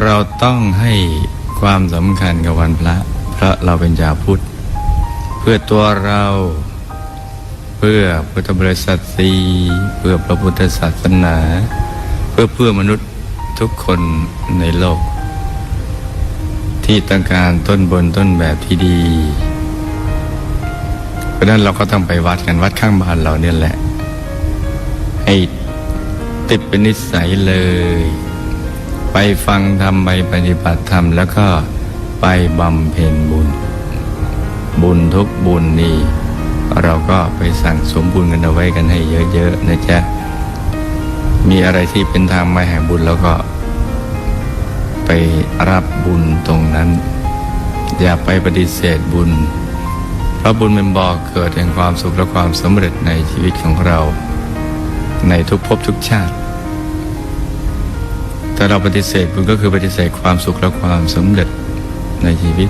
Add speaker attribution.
Speaker 1: เราต้องให้ความสำคัญกับวันพระ เพราะเราเป็นชาวพุทธ เพื่อตัวเรา เพื่อพุทธบริษัทสีเพื่อพระพุทธศาสนา เพื่อเพื่อมนุษย์ทุกคนในโลก ที่ต้องการต้นบนต้นแบบที่ดี เพราะนั้นเราก็ต้องไปวัดกันวัดข้างบ้านเราเนี่ยแหละให้ติดเป็นนิสัยเลย ไปฟังธรรมไปปฏิบัติธรรม แล้วก็ไปบำเพ็ญบุญ บุญทุกบุญนี่เราก็ไปสั่งสมบุญกันเอาไว้กันให้เยอะๆนะจ๊ะ มีอะไรที่เป็นทางมาแห่งบุญแล้วก็ ไปรับบุญตรงนั้น อย่าไปปฏิเสธบุญ เพราะบุญเป็นบ่อเกิดแห่งความสุขและความสำเร็จในชีวิตของเรา ในทุกภพทุกชาติ ถ้าเราปฏิเสธบุญก็คือปฏิเสธความสุขและความสำเร็จในชีวิต